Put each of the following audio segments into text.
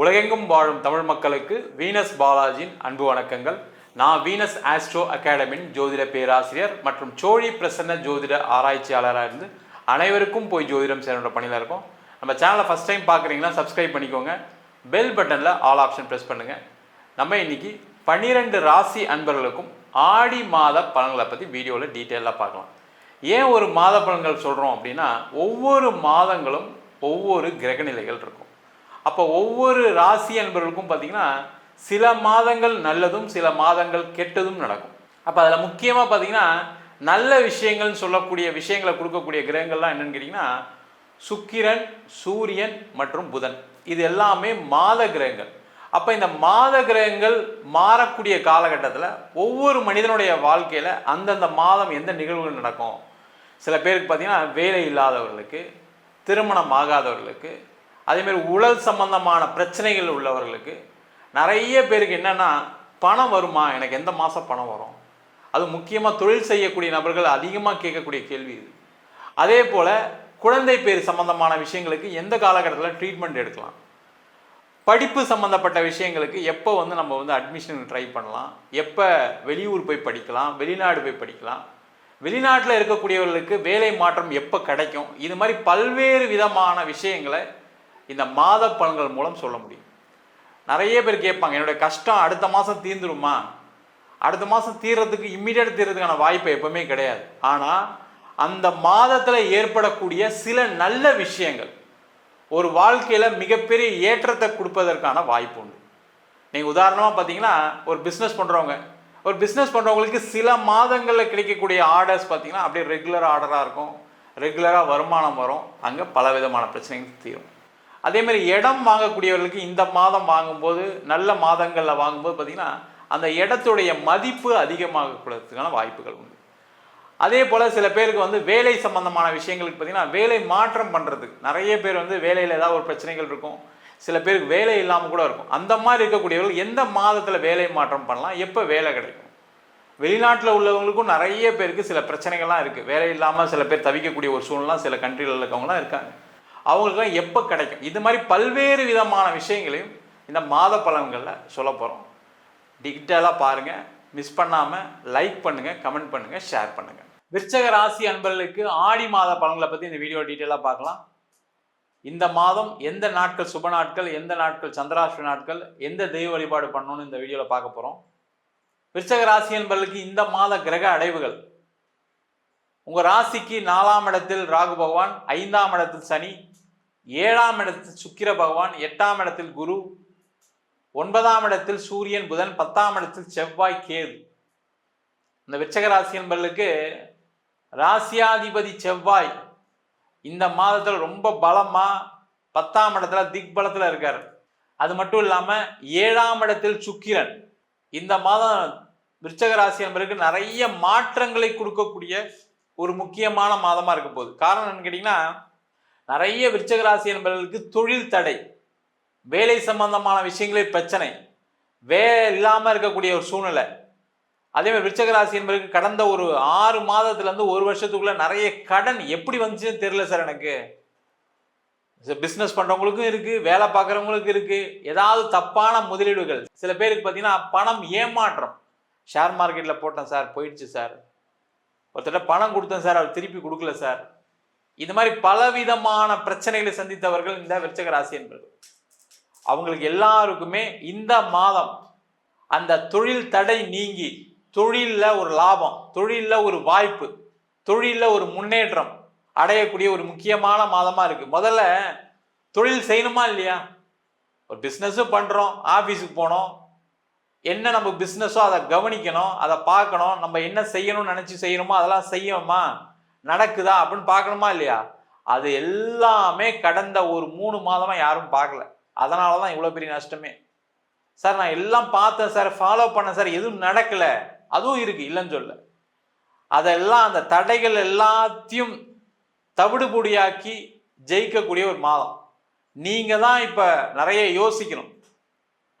உலகெங்கும் வாழும் தமிழ் மக்களுக்கு வீனஸ் பாலாஜியின் அன்பு வணக்கங்கள். நான் வீனஸ் ஆஸ்ட்ரோ அகாடமியின் ஜோதிட பேராசிரியர் மற்றும் சோழி பிரசன்ன ஜோதிட ஆராய்ச்சியாளராக இருந்து அனைவருக்கும் போய் ஜோதிடம் சேரோட பணியில் இருக்கோம். நம்ம சேனலை ஃபஸ்ட் டைம் பார்க்குறீங்கன்னா சப்ஸ்கிரைப் பண்ணிக்கோங்க. பெல் பட்டனில் ஆல் ஆப்ஷன் ப்ரெஸ் பண்ணுங்கள் நம்ம இன்னைக்கு பன்னிரெண்டு ராசி அன்பர்களுக்கும் ஆடி மாத பலன்களை பற்றி வீடியோவில் டீட்டெயிலாக பார்க்கலாம். ஏன் ஒரு மாத பலன்கள் சொல்கிறோம் அப்படின்னா ஒவ்வொரு மாதங்களும் ஒவ்வொரு கிரகநிலைகள் இருக்கும். அப்போ ஒவ்வொரு ராசி என்பவர்களுக்கும் பார்த்திங்கன்னா சில மாதங்கள் நல்லதும் சில மாதங்கள் கெட்டதும் நடக்கும். அப்போ அதில் முக்கியமாக பார்த்தீங்கன்னா நல்ல விஷயங்கள்னு சொல்லக்கூடிய விஷயங்களை கொடுக்கக்கூடிய கிரகங்கள்லாம் என்னென்னு கேட்டிங்கன்னா சுக்கிரன் சூரியன் மற்றும் புதன். இது எல்லாமே மாத கிரகங்கள். அப்போ இந்த மாத கிரகங்கள் மாறக்கூடிய காலகட்டத்தில் ஒவ்வொரு மனிதனுடைய வாழ்க்கையில் அந்தந்த மாதம் எந்த நிகழ்வுகள் நடக்கும்? சில பேருக்கு பார்த்தீங்கன்னா வேலை இல்லாதவர்களுக்கு திருமணம் ஆகாதவர்களுக்கு அதேமாதிரி உழல் சம்பந்தமான பிரச்சனைகள் உள்ளவர்களுக்கு நிறைய பேருக்கு என்னென்னா பணம் வருமா? எனக்கு எந்த மாதம் பணம் வரும்? அது முக்கியமாக தொழில் செய்யக்கூடிய நபர்கள் அதிகமாக கேட்கக்கூடிய கேள்வி இது. அதே போல் குழந்தை பேர் சம்பந்தமான விஷயங்களுக்கு எந்த காலகட்டத்தில் ட்ரீட்மெண்ட் எடுக்கலாம்? படிப்பு சம்மந்தப்பட்ட விஷயங்களுக்கு எப்போ வந்து நம்ம வந்து அட்மிஷன் ட்ரை பண்ணலாம்? எப்போ வெளியூர் போய் படிக்கலாம்? வெளிநாடு போய் படிக்கலாம்? வெளிநாட்டில் இருக்கக்கூடியவர்களுக்கு வேலை மாற்றம் எப்போ கிடைக்கும்? இது மாதிரி பல்வேறு விதமான விஷயங்களை இந்த மாத பலன்கள் மூலம் சொல்ல முடியும். நிறைய பேர் கேட்பாங்க என்னுடைய கஷ்டம் அடுத்த மாதம் தீர்ந்துருமா? அடுத்த மாதம் தீர்றதுக்கு இம்மிடியட் தீர்றதுக்கான வாய்ப்பு எப்பவுமே கிடையாது. ஆனால் அந்த மாதத்தில் ஏற்படக்கூடிய சில நல்ல விஷயங்கள் ஒரு வாழ்க்கையில் மிகப்பெரிய ஏற்றத்தை கொடுப்பதற்கான வாய்ப்பு உண்டு. நீங்கள் உதாரணமாக பார்த்தீங்கன்னா ஒரு பிஸ்னஸ் பண்ணுறவங்க ஒரு பிஸ்னஸ் பண்ணுறவங்களுக்கு சில மாதங்களில் கிடைக்கக்கூடிய ஆர்டர்ஸ் பார்த்தீங்கன்னா அப்படியே ரெகுலர் ஆர்டராக இருக்கும். ரெகுலராக வருமானம் வரும். அங்கே பல விதமான பிரச்சனைகள் தீரும். அதே மாதிரி இடம் வாங்கக்கூடியவர்களுக்கு இந்த மாதம் வாங்கும்போது நல்ல மாதங்களில் வாங்கும்போது பார்த்திங்கன்னா அந்த இடத்துடைய மதிப்பு அதிகமாகக்கூடதுக்கான வாய்ப்புகள் உண்டு. அதே போல் சில பேருக்கு வந்து வேலை சம்பந்தமான விஷயங்களுக்கு பார்த்திங்கன்னா வேலை மாற்றம் பண்ணுறதுக்கு நிறைய பேர் வந்து வேலையில் ஏதாவது ஒரு பிரச்சனைகள் இருக்கும். சில பேருக்கு வேலை இல்லாமல் கூட இருக்கும். அந்த மாதிரி இருக்கக்கூடியவர்கள் எந்த மாதத்தில் வேலை மாற்றம் பண்ணலாம்? எப்போ வேலை கிடைக்கும்? வெளிநாட்டில் உள்ளவங்களுக்கும் நிறைய பேருக்கு சில பிரச்சனைகள்லாம் இருக்குது வேலை இல்லாமல் சில பேர் தவிக்கக்கூடிய ஒரு சூழ்நிலாம் சில கண்ட்ரியில் இருக்கவங்களாம் இருக்காங்க. அவங்களுக்குலாம் எப்போ கிடைக்கும்? இது மாதிரி பல்வேறு விதமான விஷயங்களையும் இந்த மாத பலன்களில் சொல்ல போகிறோம் டிஜிட்டலாக பாருங்கள் மிஸ் பண்ணாமல் லைக் பண்ணுங்கள் கமெண்ட் பண்ணுங்கள் ஷேர் பண்ணுங்கள் விருச்சக ராசி அன்பர்களுக்கு ஆடி மாத பலன்களை பற்றி இந்த வீடியோ டீட்டெயிலாக பார்க்கலாம். இந்த மாதம் எந்த நாட்கள் சுப நாட்கள் எந்த நாட்கள் சந்திராஷ்ட நாட்கள் எந்த தெய்வ வழிபாடு பண்ணணும்னு இந்த வீடியோவில் பார்க்க போகிறோம் விருச்சக ராசி என்பவர்களுக்கு இந்த மாத கிரக அடைவுகள். உங்கள் ராசிக்கு நாலாம் இடத்தில் ராகு பகவான் ஐந்தாம் இடத்தில் சனி ஏழாம் இடத்தில் சுக்கிர பகவான் எட்டாம் இடத்தில் குரு ஒன்பதாம் இடத்தில் சூரியன் புதன் பத்தாம் இடத்தில் செவ்வாய் கேது. இந்த விச்சக ராசி என்பர்களுக்கு ராசியாதிபதி செவ்வாய் இந்த மாதத்தில் ரொம்ப பலமாக பத்தாம் இடத்துல திக்பலத்தில் இருக்கார். அது மட்டும் இல்லாமல் ஏழாம் இடத்தில் சுக்கிரன். இந்த மாதம் விருச்சக ராசி என்பதற்கு நிறைய மாற்றங்களை கொடுக்கக்கூடிய ஒரு முக்கியமான மாதமாக இருக்க போகுது. காரணம் என்னன்னு கேட்டிங்கன்னா நிறைய விருச்சக ராசி என்பவர்களுக்கு தொழில் தடை வேலை சம்பந்தமான விஷயங்களே பிரச்சனை வே இல்லாமல் இருக்கக்கூடிய ஒரு சூழ்நிலை. அதே மாதிரி விருச்சக ராசி என்பதற்கு கடந்த ஒரு ஆறு மாதத்துலேருந்து ஒரு வருஷத்துக்குள்ளே நிறைய கடன் எப்படி வந்துச்சுன்னு தெரியல சார் எனக்கு. பிஸ்னஸ் பண்ணுறவங்களுக்கும் இருக்குது வேலை பார்க்குறவங்களுக்கும் இருக்குது ஏதாவது தப்பான முதலீடுகள். சில பேருக்கு பார்த்தீங்கன்னா பணம் ஏமாற்றம். ஷேர் மார்க்கெட்டில் போட்டேன் சார் போயிடுச்சு சார். ஒருத்தர் பணம் கொடுத்தேன் சார் அவர் திருப்பி கொடுக்கல சார். இது மாதிரி பலவிதமான பிரச்சனைகளை சந்தித்தவர்கள் இந்த விருச்சக ராசி என்பது அவங்களுக்கு எல்லாருக்குமே இந்த மாதம் அந்த தொழில் தடை நீங்கி தொழிலில் ஒரு லாபம் தொழிலில் ஒரு வாய்ப்பு தொழிலில் ஒரு முன்னேற்றம் அடையக்கூடிய ஒரு முக்கியமான மாதமாக இருக்குது முதல்ல தொழில் செய்யணுமா இல்லையா? ஒரு பிஸ்னஸும் பண்ணுறோம் ஆஃபீஸுக்கு போனோம். என்ன நம்ம பிஸ்னஸோ அதை கவனிக்கணும் அதை பார்க்கணும் நம்ம என்ன செய்யணும்னு நினச்சி செய்யணுமோ அதெல்லாம் செய்யணுமா? நடக்குதா அப்படின்னு பார்க்கணுமா இல்லையா? அது எல்லாமே கடந்த ஒரு மூணு மாதமாக யாரும் பார்க்கல. அதனால தான் இவ்வளோ பெரிய நஷ்டமே. சார் நான் எல்லாம் பார்த்தேன் சார் ஃபாலோ பண்ணேன் சார் எதுவும் நடக்கலை. அதுவும் இருக்குது இல்லைன்னு சொல்ல அதெல்லாம் அந்த தடைகள் எல்லாத்தையும் தவிடுபொடியாக்கி ஜெயிக்கக்கூடிய ஒரு மாதம். நீங்கள் தான் இப்போ நிறைய யோசிக்கணும்.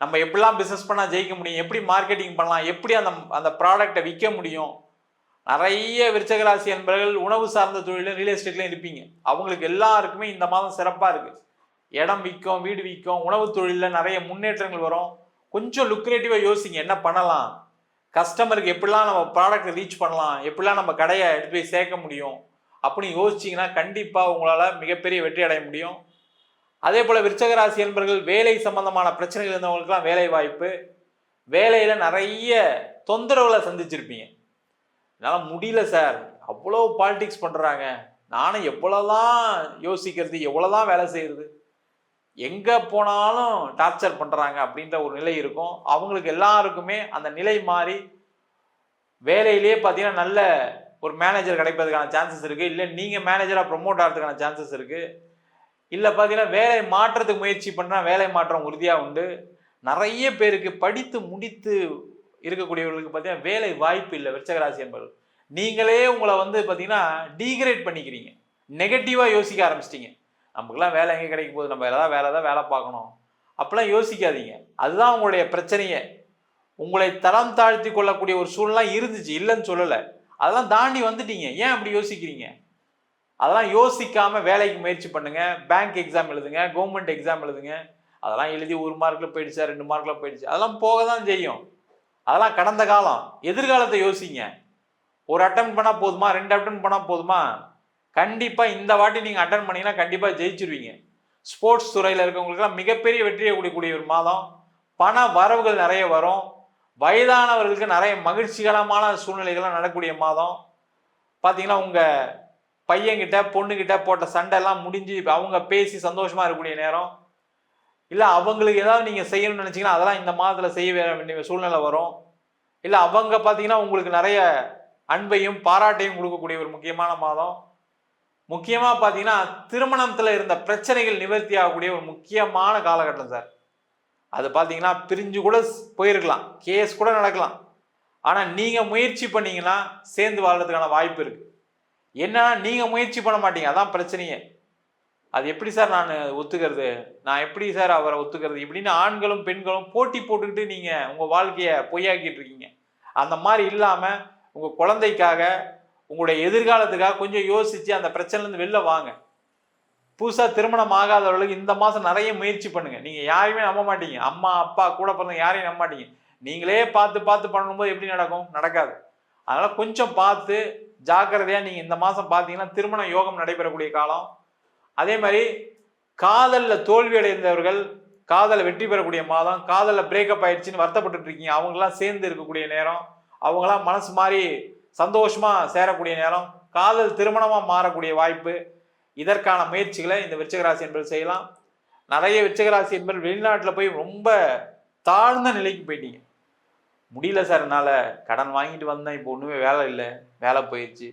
நம்ம எப்படிலாம் பிஸ்னஸ் பண்ணால் ஜெயிக்க முடியும்? எப்படி மார்க்கெட்டிங் பண்ணலாம்? எப்படி அந்த அந்த ப்ராடக்டை விற்க முடியும்? நிறைய விருச்சகராசி என்பவர்கள் உணவு சார்ந்த தொழிலும் ரியல் எஸ்டேட்லையும் இருப்பீங்க. அவங்களுக்கு எல்லாருக்குமே இந்த மாதம் சிறப்பாக இருக்குது இடம் விற்கும் வீடு விற்கும் உணவு தொழிலில் நிறைய முன்னேற்றங்கள் வரும். கொஞ்சம் லுக்ரேட்டிவாக யோசிங்க என்ன பண்ணலாம்? கஸ்டமருக்கு எப்படிலாம் நம்ம ப்ராடக்ட்டை ரீச் பண்ணலாம்? எப்படிலாம் நம்ம கடையை எடுத்து போய் சேர்க்க முடியும்? அப்படின்னு யோசிச்சிங்கன்னா கண்டிப்பாக உங்களால் மிகப்பெரிய வெற்றி அடைய முடியும். அதே போல் விருச்சகராசி என்பர்கள் வேலை சம்பந்தமான பிரச்சனைகள் இருந்தவங்களுக்குலாம் வேலை வாய்ப்பு. வேலையில் நிறைய தொந்தரவுகளை சந்திச்சிருப்பீங்க. என்னால் முடியல சார். அவ்வளோ பாலிடிக்ஸ் பண்ணுறாங்க நானும் எவ்வளோதான் யோசிக்கிறது எவ்வளோதான் வேலை செய்கிறது எங்கே போனாலும் டார்ச்சர் பண்ணுறாங்க அப்படின்ற ஒரு நிலை இருக்கும். அவங்களுக்கு எல்லாருக்குமே அந்த நிலை மாறி வேலையிலேயே பார்த்தீங்கன்னா நல்ல ஒரு மேனேஜர் கிடைப்பதுக்கான சான்சஸ் இருக்குது இல்லை நீங்கள் மேனேஜராக ப்ரொமோட் ஆகிறதுக்கான சான்சஸ் இருக்குது இல்லை பார்த்தீங்கன்னா வேலை மாற்றத்துக்கு முயற்சி பண்ணால் வேலை மாற்றம் உறுதியாக உண்டு. நிறைய பேருக்கு படித்து முடித்து இருக்கக்கூடியவர்களுக்கு பார்த்தீங்கன்னா வேலை வாய்ப்பு இல்லை விருச்சகராசி என்பது நீங்களே உங்களை வந்து பார்த்தீங்கன்னா டீக்ரேட் பண்ணிக்கிறீங்க. நெகட்டிவாக யோசிக்க ஆரம்பிச்சிட்டிங்க. நமக்குலாம் வேலை எங்கே கிடைக்க போகுது? நம்ம ஏதாவது வேலை தான் வேலை பார்க்கணும். அப்படிலாம் யோசிக்காதீங்க. அதுதான் உங்களுடைய பிரச்சனையே. உங்களை தரம் தாழ்த்தி கொள்ளக்கூடிய ஒரு சூழ்நிலை இருந்துச்சு இல்லைன்னு சொல்லலை. அதெல்லாம் தாண்டி வந்துட்டீங்க. ஏன் அப்படி யோசிக்கிறீங்க? அதெல்லாம் யோசிக்காம வேலைக்கு முயற்சி பண்ணுங்க. பேங்க் எக்ஸாம் எழுதுங்க. கவர்மெண்ட் எக்ஸாம் எழுதுங்க. அதெல்லாம் எழுதி ஒரு மார்க்கில் போயிடுச்சா? ரெண்டு மார்க்கில் போயிடுச்சு? அதெல்லாம் போக தான் செய்யும். அதெல்லாம் கடந்த காலம். எதிர்காலத்தை யோசிங்க. ஒரு அட்டன் பண்ணால் போதுமா? ரெண்டு அட்டன் பண்ணால் போதுமா? கண்டிப்பாக இந்த வாட்டி நீங்கள் அட்டன் பண்ணீங்கன்னா கண்டிப்பாக ஜெயிச்சிருவீங்க. ஸ்போர்ட்ஸ் துறையில் இருக்கவங்களுக்குலாம் மிகப்பெரிய வெற்றியை கொடுக்கக்கூடிய ஒரு மாதம். பண வரவுகள் நிறைய வரும். வயதானவர்களுக்கு நிறைய மகிழ்ச்சிகரமான சூழ்நிலைகள்லாம் நடக்கக்கூடிய மாதம். பார்த்தீங்கன்னா உங்கள் பையன்கிட்ட பொண்ணுக்கிட்ட போட்ட சண்டைலாம் முடிஞ்சு அவங்க பேசி சந்தோஷமாக இருக்கக்கூடிய நேரம். இல்லை அவங்களுக்கு ஏதாவது நீங்கள் செய்யணும்னு நினச்சிங்கன்னா அதெல்லாம் இந்த மாதத்தில் செய்ய வேண்டிய சூழ்நிலை வரும். இல்லை அவங்க பார்த்தீங்கன்னா உங்களுக்கு நிறைய அன்பையும் பாராட்டையும் கொடுக்கக்கூடிய ஒரு முக்கியமான மாதம். முக்கியமாக பார்த்தீங்கன்னா திருமணத்தில் இருந்த பிரச்சனைகள் நிவர்த்தி ஆகக்கூடிய ஒரு முக்கியமான காலகட்டம் சார். அது பார்த்தீங்கன்னா பிரிஞ்சு கூட போயிருக்கலாம். கேஸ் கூட நடக்கலாம். ஆனால் நீங்கள் முயற்சி பண்ணீங்கன்னா சேர்ந்து வாழ்றதுக்கான வாய்ப்பு இருக்குது என்னன்னா நீங்கள் முயற்சி பண்ண மாட்டீங்க. அதான் பிரச்சனையே. அது எப்படி சார் நான் ஒத்துக்கிறது? நான் எப்படி சார் அவரை ஒத்துக்கிறது? இப்படின்னு ஆண்களும் பெண்களும் போட்டி போட்டுக்கிட்டு நீங்கள் உங்கள் வாழ்க்கையை பொய்யாக்கிட்டு இருக்கீங்க. அந்த மாதிரி இல்லாமல் உங்கள் குழந்தைக்காக உங்களுடைய எதிர்காலத்துக்காக கொஞ்சம் யோசித்து அந்த பிரச்சனைலேருந்து வெளில வாங்க. புதுசாக திருமணம் ஆகாதவர்களுக்கு இந்த மாதம் நிறைய முயற்சி பண்ணுங்கள் நீங்கள் யாரையுமே நம்ப மாட்டீங்க. அம்மா அப்பா கூட பிறந்த யாரையும் நம்ப மாட்டீங்க. நீங்களே பார்த்து பார்த்து பண்ணும்போது எப்படி நடக்கும்? நடக்காது. அதனால் கொஞ்சம் பார்த்து ஜாக்கிரதையாக நீங்கள் இந்த மாதம் பார்த்தீங்கன்னா திருமண யோகம் நடைபெறக்கூடிய காலம். அதே மாதிரி காதலில் தோல்வி அடைந்தவர்கள் காதலை வெற்றி பெறக்கூடிய மாதம் காதலில் பிரேக்கப் ஆயிடுச்சுன்னு வருத்தப்பட்டு இருக்கீங்க அவங்களாம் சேர்ந்து இருக்கக்கூடிய நேரம் அவங்களாம் மனசு மாதிரி சந்தோஷமாக சேரக்கூடிய நேரம் காதல் திருமணமாக மாறக்கூடிய வாய்ப்பு இதற்கான முயற்சிகளை இந்த விருச்சகராசி என்பது செய்யலாம். நிறைய விருச்சகராசி என்பது வெளிநாட்டில் போய் ரொம்ப தாழ்ந்த நிலைக்கு போயிட்டீங்க. முடியல சார் என்னால். கடன் வாங்கிட்டு வந்தேன் இப்போ ஒன்றுமே வேலை இல்லை வேலை போயிடுச்சு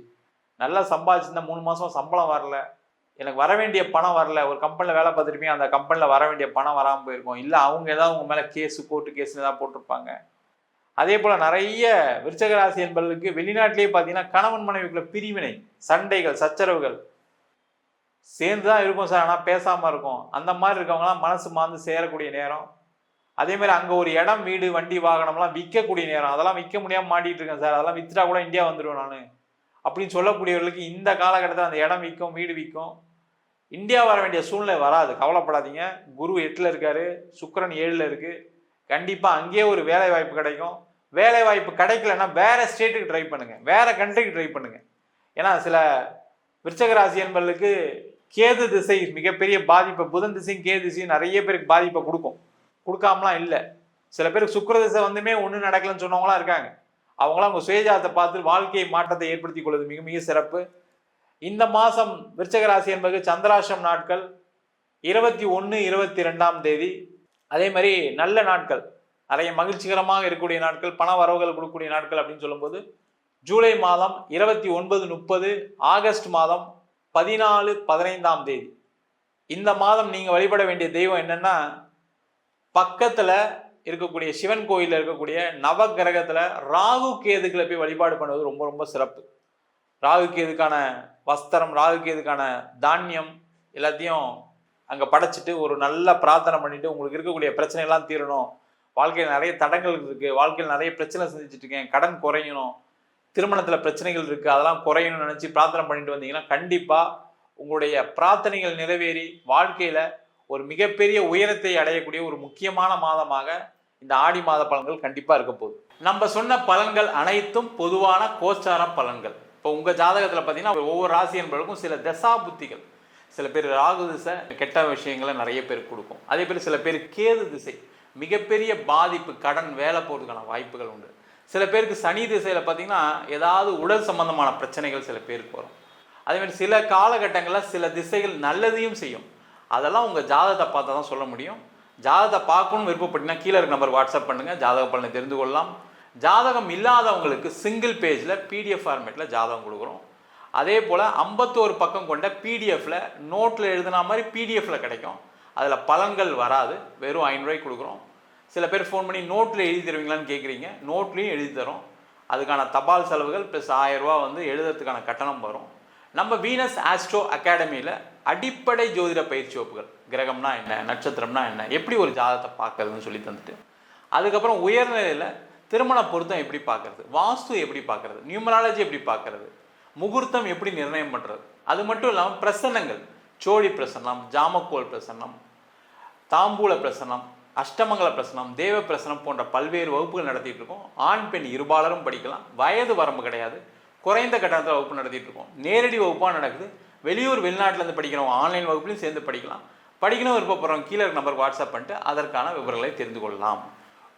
நல்லா சம்பாதிச்சிருந்தேன் மூணு மாதம் சம்பளம் வரல. எனக்கு வர வேண்டிய பணம் வரல. ஒரு கம்பெனியில் வேலை பார்த்துருப்பீங்க அந்த கம்பெனியில் வர வேண்டிய பணம் வராமல் போயிருக்கும். இல்லை அவங்க ஏதாவது உங்கள் மேலே கேஸு கோர்ட்டு கேஸ் ஏதாவது போட்டிருப்பாங்க. அதே போல் நிறைய விருச்சக ராசி என்பவர்களுக்கு வெளிநாட்டிலேயே பார்த்தீங்கன்னா கணவன் மனைவிக்குள்ள பிரிவினை சண்டைகள் சச்சரவுகள் சேர்ந்து தான் இருக்கும் சார். ஆனால் பேசாமல் இருக்கும். அந்த மாதிரி இருக்கவங்களாம் மனசு மாந்து சேரக்கூடிய நேரம். அதேமாதிரி அங்கே ஒரு இடம் வீடு வண்டி வாகனம்லாம் விற்கக்கூடிய நேரம். அதெல்லாம் விற்க முடியாமல் மாட்டிகிட்டு இருக்கேன் சார். அதெல்லாம் விற்றுட்டா கூட இந்தியா வந்துடுவேன் நான். அப்படின்னு சொல்லக்கூடியவர்களுக்கு இந்த காலகட்டத்தில் அந்த இடம் விற்கும் வீடு விற்கும். இந்தியா வர வேண்டிய சூழ்நிலை வராது. கவலைப்படாதீங்க. குரு எட்டில் இருக்காரு. சுக்கரன் ஏழில் இருக்குது கண்டிப்பாக அங்கேயே ஒரு வேலை வாய்ப்பு கிடைக்கும். வேலை வாய்ப்பு கிடைக்கலன்னா வேறு ஸ்டேட்டுக்கு ட்ரை பண்ணுங்கள் வேறு கண்ட்ரிக்கு ட்ரை பண்ணுங்கள் ஏன்னா சில விருச்சகராசி என்பர்களுக்கு கேது திசை மிகப்பெரிய பாதிப்பை. புதன் திசையும் கேது திசையும் நிறைய பேருக்கு பாதிப்பை கொடுக்கும். கொடுக்காமலாம் இல்லை. சில பேருக்கு சுக்கர திசை வந்துமே ஒன்றும் நடக்கலன்னு சொன்னவங்களாம் இருக்காங்க. அவங்களாம் அவங்க சுயஜாதத்தை பார்த்து வாழ்க்கை மாற்றத்தை ஏற்படுத்தி கொள்வது மிக மிக சிறப்பு. இந்த மாதம் விருச்சகராசி என்பது சந்திராசம் நாட்கள் இருபத்தி ஒன்று இருபத்தி ரெண்டாம் தேதி. அதே மாதிரி நல்ல நாட்கள். நிறைய மகிழ்ச்சிகரமாக இருக்கக்கூடிய நாட்கள் பண வரவுகள் கொடுக்கக்கூடிய நாட்கள் அப்படின்னு சொல்லும்போது ஜூலை மாதம் இருபத்தி ஒன்பது முப்பது ஆகஸ்ட் மாதம் பதினாலு பதினைந்தாம் தேதி. இந்த மாதம் நீங்கள் வழிபட வேண்டிய தெய்வம் என்னன்னா பக்கத்தில் இருக்கக்கூடிய சிவன் கோயிலில் இருக்கக்கூடிய நவ கிரகத்தில் ராகு கேதுக்களை போய் வழிபாடு பண்ணுவது ரொம்ப ரொம்ப சிறப்பு. ராகு கேதுக்கான வஸ்திரம் ராகுக்கு இதுக்கான தானியம் எல்லாத்தையும் அங்கே படைச்சிட்டு ஒரு நல்ல பிரார்த்தனை பண்ணிட்டு உங்களுக்கு இருக்கக்கூடிய பிரச்சனைகள்லாம் தீரணும். வாழ்க்கையில் நிறைய தடங்கள் இருக்குது வாழ்க்கையில் நிறைய பிரச்சனை சந்திச்சுட்டு இருக்கேன். கடன் குறையணும். திருமணத்தில் பிரச்சனைகள் இருக்குது அதெல்லாம் குறையணும்னு நினச்சி பிரார்த்தனை பண்ணிட்டு வந்தீங்கன்னா கண்டிப்பாக உங்களுடைய பிரார்த்தனைகள் நிறைவேறி வாழ்க்கையில் ஒரு மிகப்பெரிய உயரத்தை அடையக்கூடிய ஒரு முக்கியமான மாதமாக இந்த ஆடி மாத பலன்கள் கண்டிப்பாக இருக்க போகுது. நம்ம சொன்ன பலன்கள் அனைத்தும் பொதுவான கோச்சார பலன்கள். இப்போ உங்கள் ஜாதகத்தில் பார்த்தீங்கன்னா ஒவ்வொரு ராசி என்பவர்களுக்கும் சில தசா புத்திகள் சில பேர் ராகு திசை கெட்ட விஷயங்களை நிறைய பேர் கொடுக்கும். அதே பேர் சில பேர் கேது திசை. மிகப்பெரிய பாதிப்பு கடன் வேலை போகிறதுக்கான வாய்ப்புகள் உண்டு. சில பேருக்கு சனி திசையில் பார்த்தீங்கன்னா ஏதாவது உடல் சம்பந்தமான பிரச்சனைகள் சில பேருக்கு வரும். அதேமாதிரி சில காலகட்டங்களில் சில திசைகள் நல்லதையும் செய்யும். அதெல்லாம் உங்கள் ஜாதகத்தை பார்த்தா தான் சொல்ல முடியும். ஜாதகத்தை பார்க்கணும்னு விருப்பப்பட்டீங்கன்னா கீழே இருக்க நம்பர் வாட்ஸ்அப் பண்ணுங்கள் ஜாதக பலனை தெரிந்து கொள்ளலாம். ஜாதகம் இல்லாதவங்களுக்கு சிங்கிள் பேஜில் பிடிஎஃப் ஃபார்மேட்டில் ஜாதகம் கொடுக்குறோம். அதே போல் ஐம்பத்தோரு பக்கம் கொண்ட பிடிஎஃப்பில் நோட்டில் எழுதினா மாதிரி பிடிஎஃப்பில் கிடைக்கும். அதில் பலன்கள் வராது. வெறும் ஐநூறுரூவாய்க்கு கொடுக்குறோம். சில பேர் ஃபோன் பண்ணி நோட்டில் எழுதி தருவீங்களான்னு கேட்குறீங்க நோட்லேயும் எழுதி தரோம். அதுக்கான தபால் செலவுகள் ப்ளஸ் ஆயரூவா வந்து எழுதுறதுக்கான கட்டணம் வரும். நம்ம வீனஸ் ஆஸ்ட்ரோ அகாடமியில் அடிப்படை ஜோதிட பயிற்சி வகுப்புகள் கிரகம்னா என்ன நட்சத்திரம்னா என்ன எப்படி ஒரு ஜாதகத்தை பார்க்கறதுன்னு சொல்லி தந்துட்டு. அதுக்கப்புறம் உயர்நிலையில் திருமண பொருத்தம் எப்படி பார்க்கறது? வாஸ்து எப்படி பார்க்கறது? நியூமராலஜி எப்படி பார்க்கறது? முகூர்த்தம் எப்படி நிர்ணயம் பண்ணுறது அது மட்டும் இல்லாமல் பிரசன்னங்கள். சோழி பிரசன்னம் ஜாமக்கோல் பிரசன்னம் தாம்பூல பிரசனம் அஷ்டமங்கல பிரசனம் தேவ பிரசனம் போன்ற பல்வேறு வகுப்புகள் நடத்திட்டு இருக்கோம். ஆண் பெண் இருபாலரும் படிக்கலாம். வயது வரம்பு கிடையாது. குறைந்த கட்டணத்தில் வகுப்பு நடத்திட்டு இருக்கோம். நேரடி வகுப்பாக நடக்குது. வெளியூர் வெளிநாட்டிலேருந்து படிக்கிறவங்க ஆன்லைன் வகுப்புலையும் சேர்ந்து படிக்கலாம். படிக்கணும் விருப்பப்படுறவங்க கீழே நம்பருக்கு வாட்ஸ்அப் பண்ணிட்டு அதற்கான விவரங்களை தெரிந்து கொள்ளலாம்.